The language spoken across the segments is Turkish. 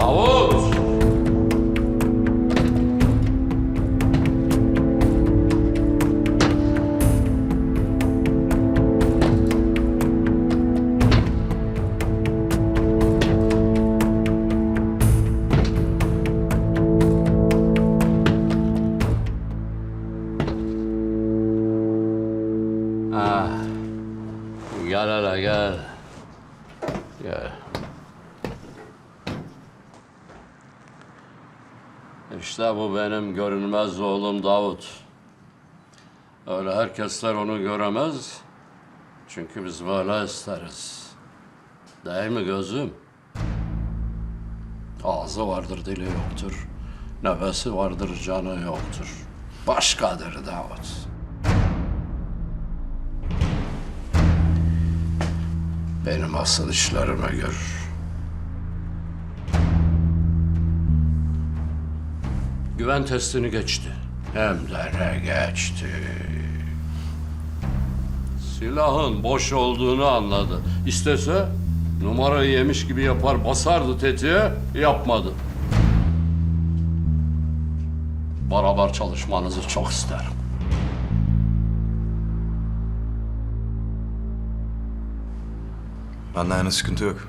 Davut! Ah, gel hele gel. Gel. İşte bu benim görünmez oğlum Davut. Öyle herkesler onu göremez. Çünkü biz böyle isteriz. Değil mi gözüm? Ağzı vardır dili yoktur. Nefesi vardır canı yoktur. Başkadır Davut. Benim asıl işlerime görür. Güven testini geçti. Hem de ne geçti. Silahın boş olduğunu anladı. İstese numarayı yemiş gibi yapar basardı tetiğe yapmadı. Beraber çalışmanızı çok isterim. Benden yana sıkıntı yok.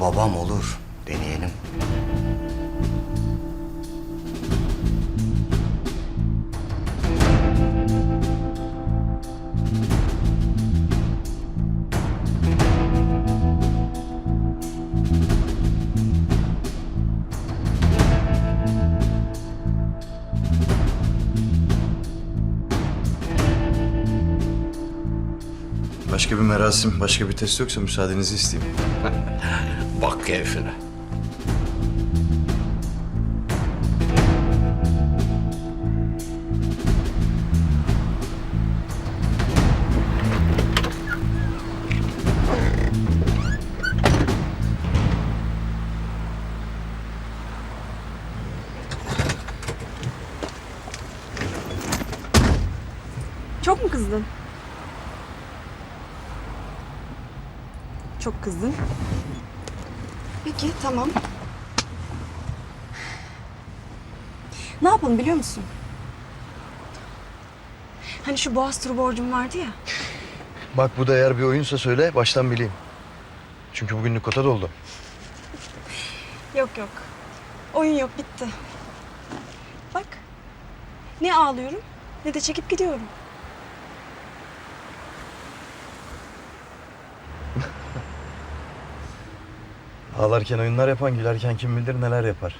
Babam olur. Deneyelim. Başka bir merasim, başka bir test yoksa müsaadenizi isteyeyim. Bak keyfine. Çok mu kızdın? Çok kızdın. Peki tamam. Ne yapalım biliyor musun? Hani şu boğaz turu borcum vardı ya. Bak bu da eğer bir oyunsa söyle, baştan bileyim. Çünkü bugünlük kota doldu. Yok yok. Oyun yok bitti. Bak. Ne ağlıyorum ne de çekip gidiyorum. Ağlarken oyunlar yapan, gülerken kim bilir neler yapar.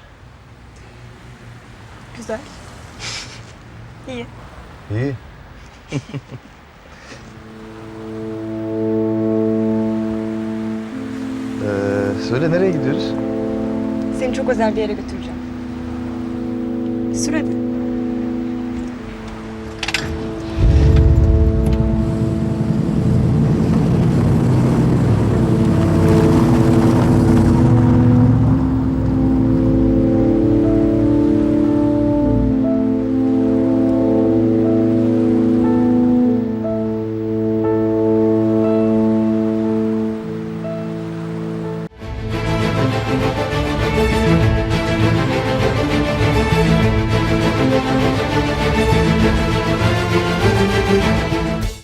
Güzel. İyi. İyi. ee, söyle nereye gidiyoruz? Seni çok özel bir yere götüreceğim. Sürede.